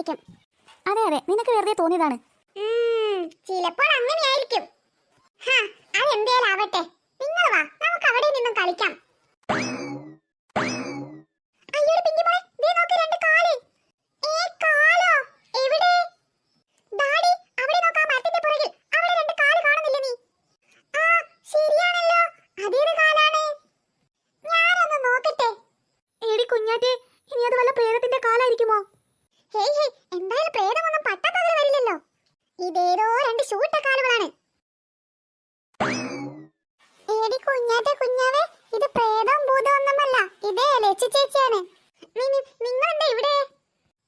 തോന്നിയതായിരിക്കും അതെ അതെ നിനക്ക് വെറുതെ തോന്നിയതാണ്. ചിലപ്പോൾ അങ്ങനെയായിരിക്കും. അതെന്തേലാവട്ടെ. നിങ്ങൾ വാ നമുക്ക് അവിടെ നിന്നും കളിക്കാം. ഇനി അത് വല്ല പ്രേതത്തിന്റെ കാലായിരിക്കുമോ? ഹേയ് ഹേയ് എന്തായാലും പ്രേതമൊന്നും പട്ടപ്പകൽ വരില്ലല്ലോ. ഇതേതോ രണ്ട് ശൂട്ട കാലുകളാണ് ഏടി കുഞ്ഞാത്തെ കുഞ്ഞാവേ ഇത് പ്രേതം ഭൂതം ഒന്നുമല്ല. ഇതേ ലച്ചു ചേച്ചിയാണ്. നിങ്ങൾ എന്താ ഇവിടെ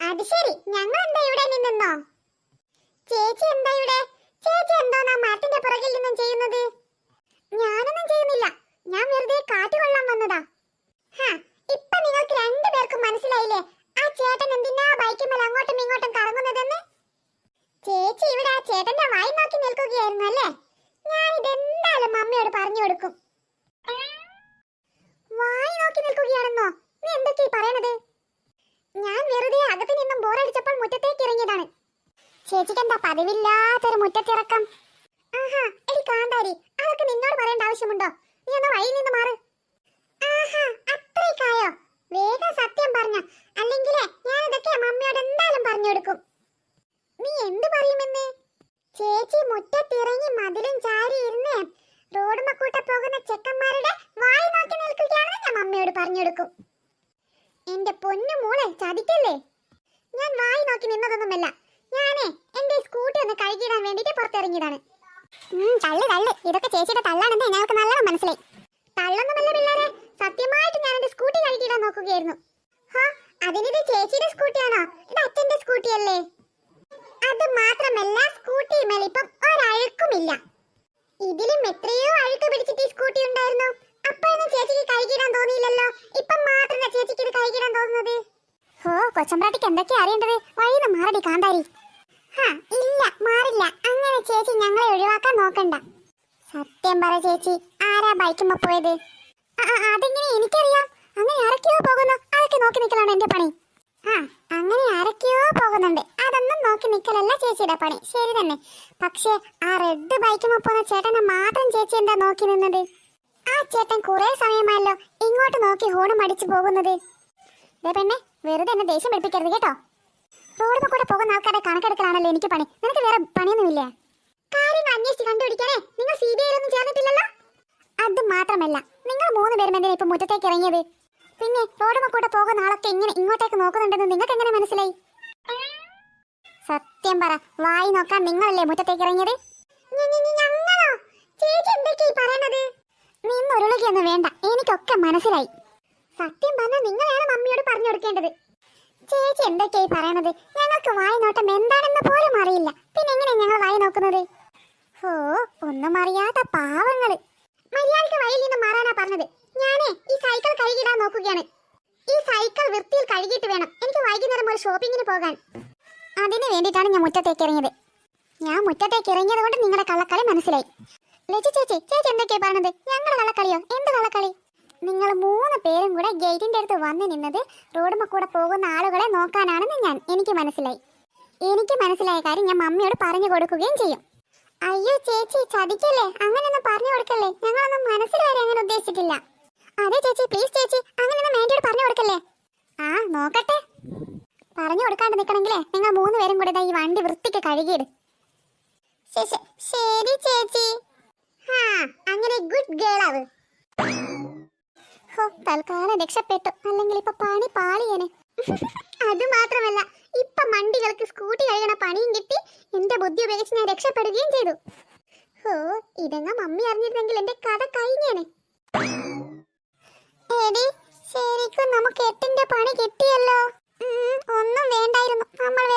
അത് ശരി ഞങ്ങൾ എന്താ ഇവിടെ നിന്നോ ചേച്ചി എന്താ ഇവിടെ ചേച്ചി എന്തോന്നാ മരത്തിന്റെ പുറകിൽ നിന്നും ചെയ്യുന്നത് ഞാനൊന്നും ചെയ്യുന്നില്ല ഞാൻ വെറുതെ കാറ്റ് കൊള്ളാൻ വന്നതാ ഹാ ഇപ്പൊ നിങ്ങൾക്ക് രണ്ടുപേർക്കും മനസ്സിലായില്ലേ ആ ചേട്ടൻ എന്തിനാ ബൈക്കുമേൽ അങ്ങോട്ടും ഇങ്ങോട്ടും കറങ്ങുന്നതെന്ന് ചേച്ചി ഇവിടെ ആ ചേട്ടന്റെ വായി നോക്കി നിൽക്കുകയായിരുന്നു അല്ലേ ഞാൻ ഇതെന്തായാലും മമ്മിയോട് പറഞ്ഞു കൊടുക്കും വായി നോക്കി നിൽക്കുകയാണെന്നോ നീ എന്തൊക്കെയാ ഈ പറയണത് ഞാൻ വെറുതെ അകത്ത് നിന്നും ബോറടിച്ചപ്പോൾ മുറ്റത്തേക്ക് ഇറങ്ങിയതാണ് ചേച്ചിക്ക് എന്താ പതിവില്ലാത്തൊരു മുറ്റത്തിറക്കം? ആഹാ എടി കാന്താരി അതൊക്കെ നിന്നോട് പറയേണ്ട ആവശ്യമുണ്ടോ? നീ ഒന്ന് വഴിയിൽ നിന്ന് മാറ്. ആഹാ അത്രയ്ക്കായോ? വേഗം സത്യം പറഞ്ഞ. അല്ലെങ്കിൽ ഞാൻ ഇതൊക്കെ മമ്മിയോട് എന്തായാലും പറഞ്ഞു കൊടുക്കും. നീ എന്ത് പറയുമെന്ന്? ചേച്ചി മുറ്റത്തിറങ്ങി മതിലും ചാരി ഇരുന്ന് റോഡുമക്കൂട്ട പോകുന്ന ചെക്കന്മാരുടെ വായി നോക്കി നിൽക്കുകയാണെന്ന് ഞാൻ മമ്മിയോട് പറഞ്ഞു കൊടുക്കും. എന്റെ പൊന്നു മോളെ ചതിക്കല്ലേ? ഞാൻ വായി നോക്കി നിന്നതൊന്നുമല്ല. ഞാനേ എന്റെ സ്കൂട്ടി ഒന്ന് കഴുകിയിടാൻ വേണ്ടിട്ട് പുറത്തിറങ്ങിയതാണ്. തള്ളു തള്ളു. ഇതൊക്കെ ചേച്ചിയുടെ തള്ളാണെന്ന് ഞങ്ങൾക്ക് നല്ലോണം മനസ്സിലായി. തള്ളൊന്നുമല്ല പിള്ളേരെ സത്യമായിട്ട് ഞാൻ എന്റെ സ്കൂട്ടി കഴുകിടാൻ നോക്കുകയായിരുന്നു. ഹാ അതിനിത് ചേച്ചിയുടെ സ്കൂട്ടിയാണോ? ഇത് അച്ഛന്റെ സ്കൂട്ടിയല്ലേ? അത് മാത്രമല്ല സ്കൂട്ടി മേലിപ്പം ഒരഴുക്കുമില്ല. ഇതിലും എത്രയോ അഴുക്ക് പിടിച്ചിട്ട് ഈ സ്കൂട്ടി ഉണ്ടായിരുന്നു. അപ്പോഴൊന്നും ചേച്ചിക്ക് കഴുകിടാൻ തോന്നിയില്ലല്ലോ. ഇപ്പം മാത്രമല്ല ചേച്ചിക്ക് ഇത് കഴുകിയിടാൻ തോന്നുന്നത്? ഓ കൊച്ചമ്പ്രാട്ടിക്ക് എന്തൊക്കെയാ അറിയേണ്ടത്? വഴിന്ന് മാറടി കാന്താരി. ഇല്ല മാറില്ല. അങ്ങനെ ചേച്ചി ഞങ്ങളെ ഒഴിവാക്കാൻ നോക്കണ്ട. സത്യം പറ ചേച്ചി ആരാ ബൈക്കുമ്പോ പോയത്? അതെങ്ങനെ എനിക്കറിയാം. അങ്ങനെ ആരൊക്കെയോ പോകുന്നു? അതൊക്കെ നോക്കി നിൽക്കലാണ് എന്റെ പണി. ആ അങ്ങനെ ആരൊക്കെയോ പോകുന്നുണ്ട്. അതൊന്നും നോക്കി നിൽക്കലല്ല ചേച്ചിയുടെ പണി. ശരി തന്നെ. പക്ഷേ ആ റെഡ് ബൈക്കുമ്പോ പോകുന്ന ചേട്ടനെ മാത്രം ചേച്ചി എന്താ നോക്കി നിന്നത്? ആ ചേട്ടൻ കുറെ സമയമായല്ലോ ഇങ്ങോട്ട് നോക്കി ഹോണും അടിച്ചു പോകുന്നത്. പെണ്ണെ വെറുതെ എന്നെ ദേഷ്യം പിടിപ്പിക്കരുത് കേട്ടോ. റോഡിൽ കൂടെ പോകുന്ന ആൾക്കാരെ കണക്കെടുക്കലാണല്ലോ എനിക്ക് പണി. നിനക്ക് വേറെ പണിയൊന്നുമില്ലേ? കാര്യങ്ങൾ അന്വേഷിച്ച് കണ്ടുപിടിക്കാനേ നിങ്ങൾ സി ബി ഐയിലൊന്നും ചേർന്നിട്ടില്ലല്ലോ? അത് മാത്രമല്ല നിങ്ങൾ മൂന്ന് പേരും എന്തിനാ ഇപ്പൊ മുറ്റത്തേക്ക് ഇറങ്ങിയത്? പിന്നെ റോഡിൽ കൂടെ പോകുന്ന ആളൊക്കെ ഇങ്ങനെ ഇങ്ങോട്ടേക്ക് നോക്കുന്നുണ്ടെന്ന് നിങ്ങൾക്ക് എങ്ങനെ മനസ്സിലായി? സത്യം പറ വായി നോക്കാൻ നിങ്ങളല്ലേ മുറ്റത്തേക്ക് ഇറങ്ങിയത്? നിന്നൊരുളുകയൊന്നും വേണ്ട എനിക്കൊക്കെ മനസ്സിലായി. സത്യം പറഞ്ഞാൽ നിങ്ങളാണ് മമ്മിയോട് പറഞ്ഞു കൊടുക്കേണ്ടത്. ചേച്ചി എന്തൊക്കെയായി പറയണത്? ഞങ്ങൾക്ക് വായി നോട്ടം എന്താണെന്ന് പോലും അറിയില്ല. പിന്നെ എങ്ങനെ ഞങ്ങൾ വായി നോക്കുന്നത്? ഓ ഒന്നും അറിയാത്ത പാവങ്ങൾ. മര്യാദയ്ക്ക് വഴിയിൽ നിന്ന് മാറാനാ പറഞ്ഞത്. ഞാനേ ഈ സൈക്കിൾ കഴുകിടാൻ നോക്കുകയാണ്. ഈ സൈക്കിൾ വൃത്തിയിൽ കഴുകിയിട്ട് വേണം. എനിക്ക് വൈകുന്നേരം ഒരു ഷോപ്പിങ്ങിന് പോകാൻ. അതിന് വേണ്ടിയിട്ടാണ് ഞാൻ മുറ്റത്തേക്ക് ഇറങ്ങിയത്. ഞാൻ മുറ്റത്തേക്ക് ഇറങ്ങിയത് കൊണ്ട് നിങ്ങളുടെ കള്ളക്കളി മനസ്സിലായി. ലജി ചേച്ചി ചേച്ചി എന്തൊക്കെയാണ് പറഞ്ഞത്? ഞങ്ങളുടെ കള്ളക്കളിയോ? എന്ത് കള്ളക്കളി? നിങ്ങൾ മൂന്ന് പേരും കൂടെ ഗേറ്റിന്റെ അടുത്ത് വന്ന് നിന്നത് റോഡുമ്മ കൂടെ പോകുന്ന ആളുകളെ നോക്കാനാണെന്ന് ഞാൻ എനിക്ക് മനസ്സിലായി. എനിക്ക് മനസ്സിലായ കാര്യം ഞാൻ മമ്മിയോട് പറഞ്ഞു കൊടുക്കുകയും ചെയ്യും. അയ്യോ ചേച്ചി ചതിക്കല്ലേ? അങ്ങനെയൊന്നും പറഞ്ഞു കൊടുക്കല്ലേ? ഞങ്ങളൊന്നും മനസ്സിൽ വരെ അങ്ങനെ ഉദ്ദേശിച്ചിട്ടില്ല. അതെ ചേച്ചി പ്ലീസ് ചേച്ചി അങ്ങനെയൊന്നും മേന്റിയോട് പറഞ്ഞു കൊടുക്കല്ലേ? ആ നോക്കട്ടെ. പറഞ്ഞു കൊടുക്കാണ്ട് നിൽക്കണമെങ്കിലേ നിങ്ങൾ മൂന്ന് പേരും കൂടെ ഈ വണ്ടി വൃത്തിക്ക് കഴുകിയിട്. ശരി ചേച്ചി. ഹാ അങ്ങനെ ഗുഡ് ഗേൾ ആവ്. ഹോ തൽക്കാലം രക്ഷപ്പെട്ടു. അല്ലെങ്കിൽ ഇപ്പൊ പണി പാളിയനെ. അത് മാത്രമല്ല ഇപ്പൊ മണ്ടികൾക്ക് സ്കൂട്ടി കഴിയണ പണിയും കിട്ടി. എന്റെ ബുദ്ധി ഉപയോഗിച്ച് ഞാൻ രക്ഷപ്പെടുകയും ചെയ്തു. ഹോ ഇതങ്ങ മമ്മി അറിഞ്ഞിരുന്നെങ്കിൽ എന്റെ കഥ കഴിഞ്ഞേനെ. ശരിക്കും നമുക്ക് എട്ടിന്റെ പണി കിട്ടിയല്ലോ? ഒന്നും വേണ്ടായിരുന്നു. നമ്മൾ